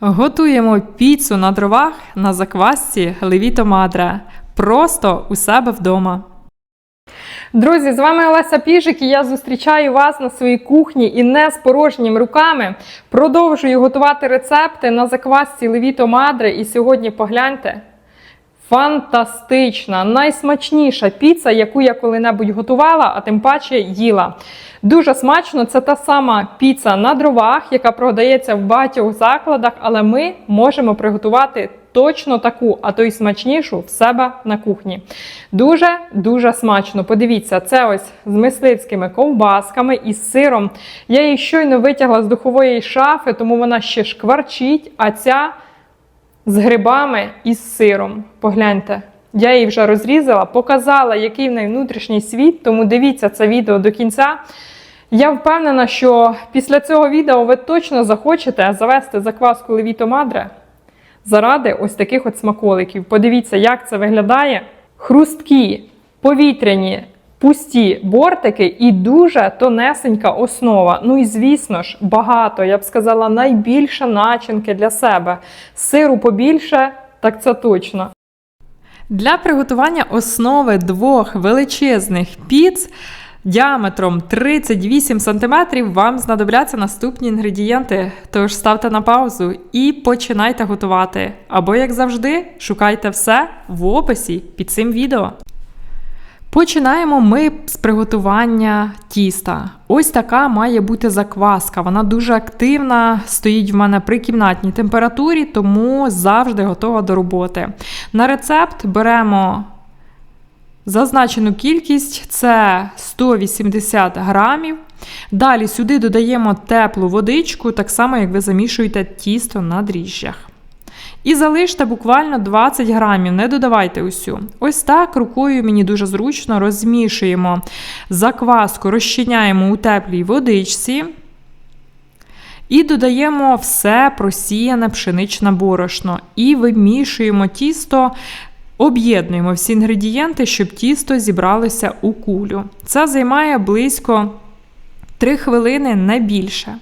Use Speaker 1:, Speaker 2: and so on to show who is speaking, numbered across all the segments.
Speaker 1: Готуємо піцу на дровах на заквасці Левіто Мадре. Просто у себе вдома. Друзі, з вами Олеся Піжик і я зустрічаю вас на своїй кухні і не з порожніми руками. Продовжую готувати рецепти на заквасці Левіто Мадре. І сьогодні погляньте. Фантастична, найсмачніша піца, яку я коли-небудь готувала, а тим паче їла. Дуже смачно, це та сама піца на дровах, яка продається в багатьох закладах, але ми можемо приготувати точно таку, а то й смачнішу в себе на кухні. Дуже-дуже смачно. Подивіться, це ось з мисливськими ковбасками і з сиром. Я її щойно витягла з духової шафи, тому вона ще шкварчить, а ця з грибами і з сиром. Погляньте. Я її вже розрізала, показала, який в неї внутрішній світ, тому дивіться це відео до кінця. Я впевнена, що після цього відео ви точно захочете завести закваску Левіто Мадре заради ось таких от смаколиків. Подивіться, як це виглядає. Хрусткі, повітряні, пусті бортики і дуже тонесенька основа. Ну і звісно ж, багато, я б сказала, найбільше начинки для себе. Сиру побільше, так це точно. Для приготування основи двох величезних піц діаметром 38 см вам знадобляться наступні інгредієнти. Тож ставте на паузу і починайте готувати. Або, як завжди, шукайте все в описі під цим відео. Починаємо ми з приготування тіста. Ось така має бути закваска. Вона дуже активна, стоїть в мене при кімнатній температурі, тому завжди готова до роботи. На рецепт беремо зазначену кількість це 180 грамів. Далі сюди додаємо теплу водичку, так само, як ви замішуєте тісто на дріжджах. І залиште буквально 20 грамів, не додавайте усю. Ось так рукою мені дуже зручно розмішуємо закваску, розчиняємо у теплій водичці. І додаємо все просіяне пшеничне борошно. І вимішуємо тісто, об'єднуємо всі інгредієнти, щоб тісто зібралося у кулю. Це займає близько 3 хвилини не більше.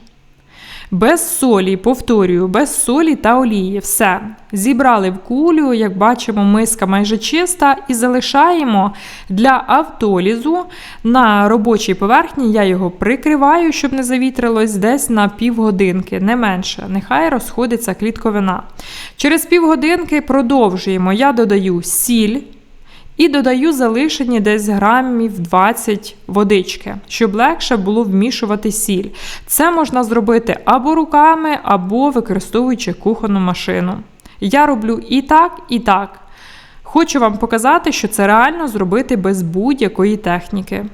Speaker 1: Без солі, повторюю, без солі та олії. Все. Зібрали в кулю, як бачимо, миска майже чиста, і залишаємо для автолізу на робочій поверхні. Я його прикриваю, щоб не завітрилось, десь на півгодинки, не менше. Нехай розходиться клітковина. Через півгодинки продовжуємо. Я додаю сіль. І додаю залишені десь грамів 20 водички, щоб легше було вмішувати сіль. Це можна зробити або руками, або використовуючи кухонну машину. Я роблю і так, і так. Хочу вам показати, що це реально зробити без будь-якої техніки.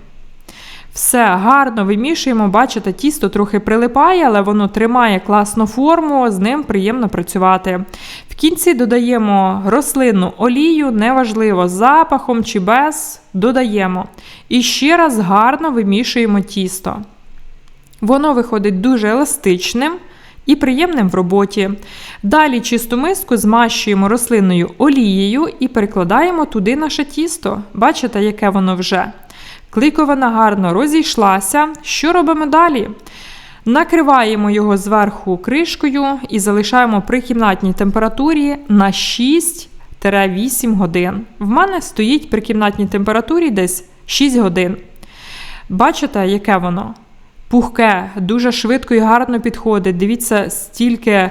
Speaker 1: Все гарно вимішуємо, бачите, тісто трохи прилипає, але воно тримає класну форму, з ним приємно працювати. Кінці додаємо рослинну олію, неважливо, запахом чи без, додаємо. І ще раз гарно вимішуємо тісто. Воно виходить дуже еластичним. І приємним в роботі. Далі чисту миску змащуємо рослинною олією і перекладаємо туди наше тісто. Бачите, яке воно вже. Кликовина гарно розійшлася. Що робимо далі? Накриваємо його зверху кришкою і залишаємо при кімнатній температурі на 6-8 годин. В мене стоїть при кімнатній температурі десь 6 годин. Бачите, яке воно? Пухке, дуже швидко і гарно підходить. Дивіться, стільки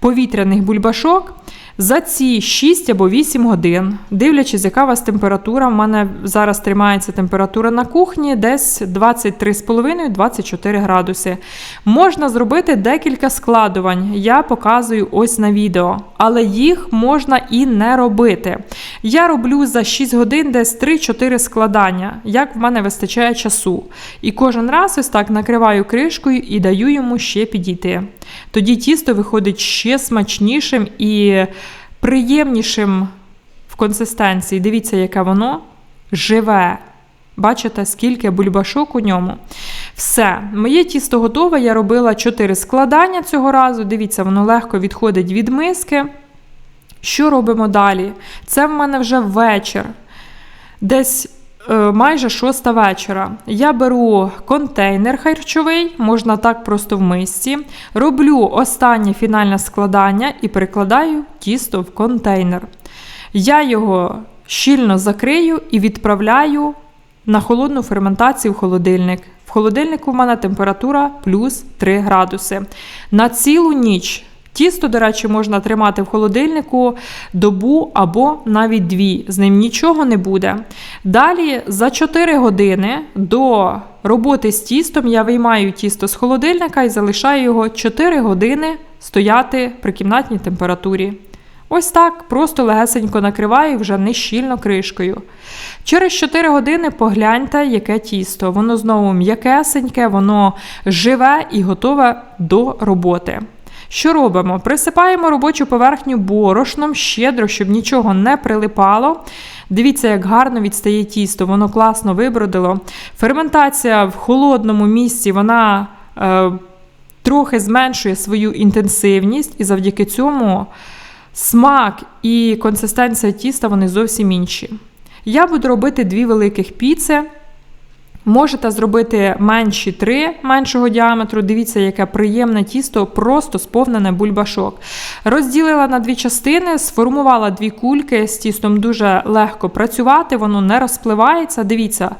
Speaker 1: повітряних бульбашок. За ці 6 або 8 годин, дивлячись, яка у вас температура, в мене зараз тримається температура на кухні, десь 23,5-24 градуси. Можна зробити декілька складувань, я показую ось на відео, але їх можна і не робити. Я роблю за 6 годин десь 3-4 складання, як в мене вистачає часу. І кожен раз ось так накриваю кришкою і даю йому ще підійти. Тоді тісто виходить ще смачнішим і приємнішим в консистенції. Дивіться, яке воно живе. Бачите, скільки бульбашок у ньому. Все, моє тісто готове. Я робила 4 складання цього разу. Дивіться, воно легко відходить від миски. Що робимо далі? Це в мене вже вечір. Десь майже шоста вечора. Я беру контейнер харчовий, можна так просто в мисці. Роблю останнє фінальне складання і перекладаю тісто в контейнер. Я його щільно закрию і відправляю на холодну ферментацію в холодильник. В холодильнику в мене температура плюс 3 градуси. На цілу ніч. Тісто, до речі, можна тримати в холодильнику добу або навіть дві. З ним нічого не буде. Далі за 4 години до роботи з тістом я виймаю тісто з холодильника і залишаю його 4 години стояти при кімнатній температурі. Ось так, просто легесенько накриваю вже не щільно кришкою. Через 4 години погляньте, яке тісто. Воно знову м'якесеньке, воно живе і готове до роботи. Що робимо? Присипаємо робочу поверхню борошном щедро, щоб нічого не прилипало. Дивіться, як гарно відстає тісто, воно класно вибродило. Ферментація в холодному місці вона е, трохи зменшує свою інтенсивність, і завдяки цьому смак і консистенція тіста вони зовсім інші. Я буду робити дві великих піци. Можете зробити менші три меншого діаметру. Дивіться, яке приємне тісто, просто сповнене бульбашок. Розділила на дві частини, сформувала дві кульки з тістом дуже легко працювати, воно не розпливається. Дивіться,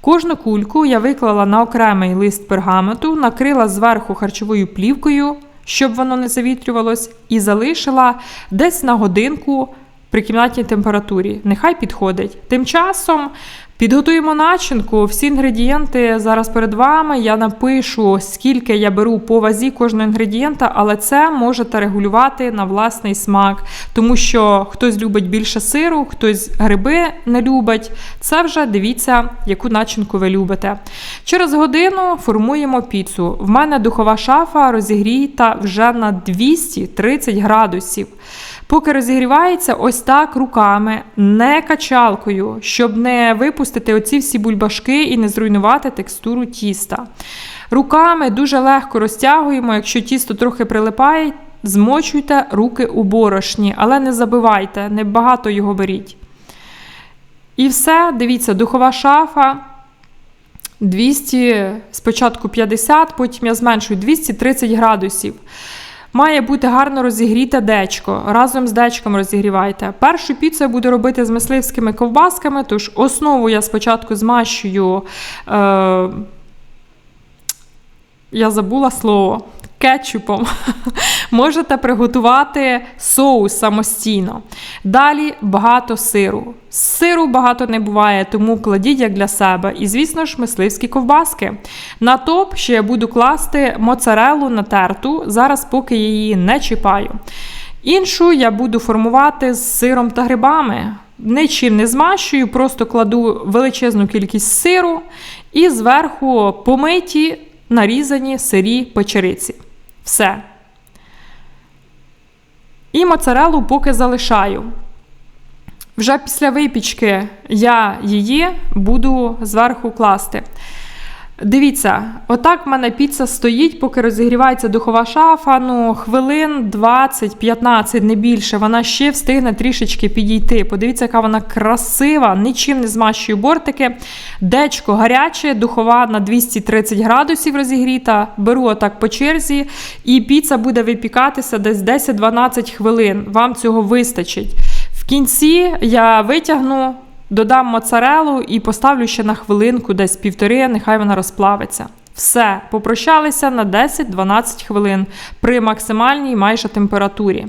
Speaker 1: кожну кульку я виклала на окремий лист пергаменту, накрила зверху харчовою плівкою, щоб воно не завітрювалось, і залишила десь на годинку при кімнатній температурі. Нехай підходить. Тим часом підготуємо начинку. Всі інгредієнти зараз перед вами. Я напишу, скільки я беру по вазі кожного інгредієнта, але це можете регулювати на власний смак, тому що хтось любить більше сиру, хтось гриби не любить. Це вже дивіться, яку начинку ви любите. Через годину формуємо піцу. В мене духова шафа розігріта вже на 230 градусів. Поки розігрівається, ось так руками, не качалкою, щоб не випустити оці всі бульбашки і не зруйнувати текстуру тіста. Руками дуже легко розтягуємо, якщо тісто трохи прилипає, змочуйте руки у борошні, але не забивайте, не багато його беріть. І все, дивіться, духова шафа. 200, спочатку 50, потім я зменшую 230 градусів. Має бути гарно розігріте дечко. Разом з дечком розігрівайте. Першу піцу я буду робити з мисливськими ковбасками, тож основу я спочатку змащую. Е, Я забула слово. Кетчупом можете приготувати соус самостійно. Далі багато сиру. Сиру багато не буває, тому кладіть як для себе. І, звісно ж, мисливські ковбаски. На топ ще я буду класти моцарелу натерту, зараз поки її не чіпаю. Іншу я буду формувати з сиром та грибами. Нічим не змащую, просто кладу величезну кількість сиру і зверху помиті нарізані сирі печериці. Все. І моцарелу поки залишаю. Вже після випічки я її буду зверху класти. Дивіться, отак в мене піца стоїть, поки розігрівається духова шафа. Ну, хвилин 20-15, не більше. Вона ще встигне трішечки підійти. Подивіться, яка вона красива, нічим не змащую бортики. Дечко гаряче, духова на 230 градусів розігріта. Беру отак по черзі, і піца буде випікатися десь 10-12 хвилин. Вам цього вистачить. В кінці я витягну. Додам моцарелу і поставлю ще на хвилинку, десь півтори, нехай вона розплавиться. Все, попрощалися на 10-12 хвилин при максимальній майже температурі.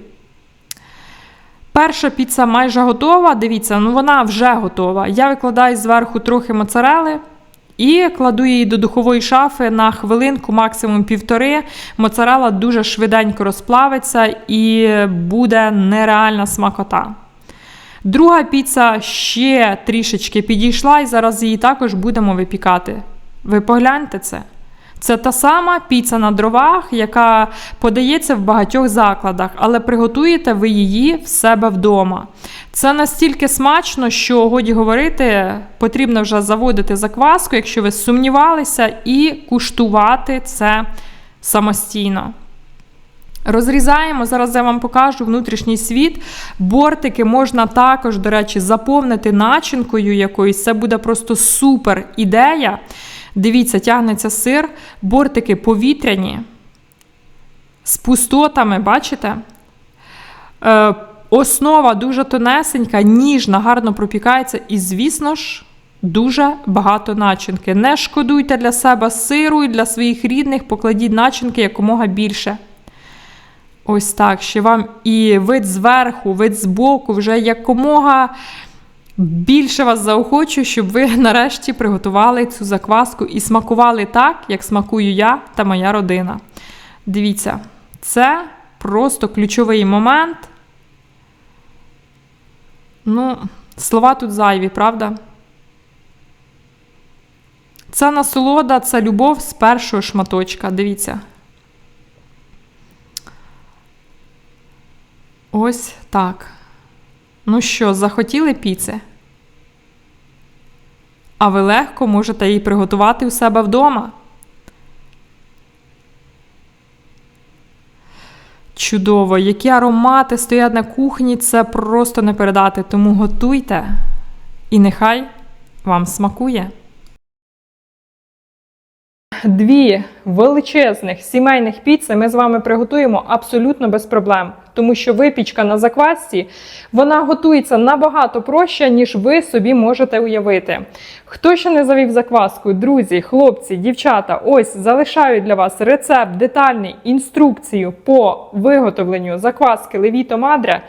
Speaker 1: Перша піца майже готова. Дивіться, ну вона вже готова. Я викладаю зверху трохи моцарели і кладу її до духової шафи на хвилинку, максимум півтори. Моцарела дуже швиденько розплавиться і буде нереальна смакота. Друга піца ще трішечки підійшла, і зараз її також будемо випікати. Ви погляньте це. Це та сама піца на дровах, яка подається в багатьох закладах, але приготуєте ви її в себе вдома. Це настільки смачно, що годі говорити, потрібно вже заводити закваску, якщо ви сумнівалися, і куштувати це самостійно. Розрізаємо, зараз я вам покажу внутрішній світ. Бортики можна також, до речі, заповнити начинкою якоюсь. Це буде просто супер ідея. Дивіться, тягнеться сир, бортики повітряні, з пустотами, бачите? Е, основа дуже тонесенька, ніжна, гарно пропікається. І, звісно ж, дуже багато начинки. Не шкодуйте для себе сиру і для своїх рідних, покладіть начинки якомога більше. Ось так. Ще вам і вид зверху, вид збоку, вже якомога більше вас заохочу, щоб ви нарешті приготували цю закваску і смакували так, як смакую я та моя родина. Дивіться, це просто ключовий момент. Ну, слова тут зайві, правда? Це насолода, це любов з першого шматочка. Дивіться. Ось так. Ну що, захотіли піци? А ви легко можете її приготувати у себе вдома. Чудово, які аромати стоять на кухні, це просто не передати. Тому готуйте і нехай вам смакує. Дві величезних сімейних піци ми з вами приготуємо абсолютно без проблем, тому що випічка на заквасці вона готується набагато проще, ніж ви собі можете уявити. Хто ще не завів закваску, друзі, хлопці, дівчата, ось залишаю для вас рецепт, детальний інструкцію по виготовленню закваски Левіто Мадре.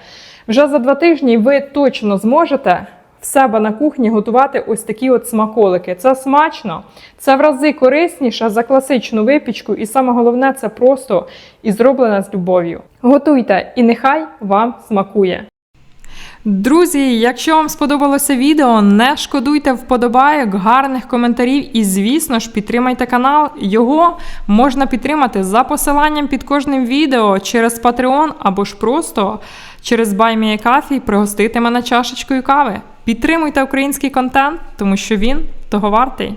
Speaker 1: Вже за два тижні ви точно зможете себе на кухні готувати ось такі от смаколики. Це смачно, це в рази корисніше за класичну випічку, і саме головне це просто і зроблено з любов'ю. Готуйте, і нехай вам смакує. Друзі, якщо вам сподобалося відео, не шкодуйте вподобайок, гарних коментарів і, звісно ж, підтримайте канал. Його можна підтримати за посиланням під кожним відео через Patreon або ж просто через BuyMeACoffee пригостити мене чашечкою кави. Підтримуйте український контент, тому що він того вартий.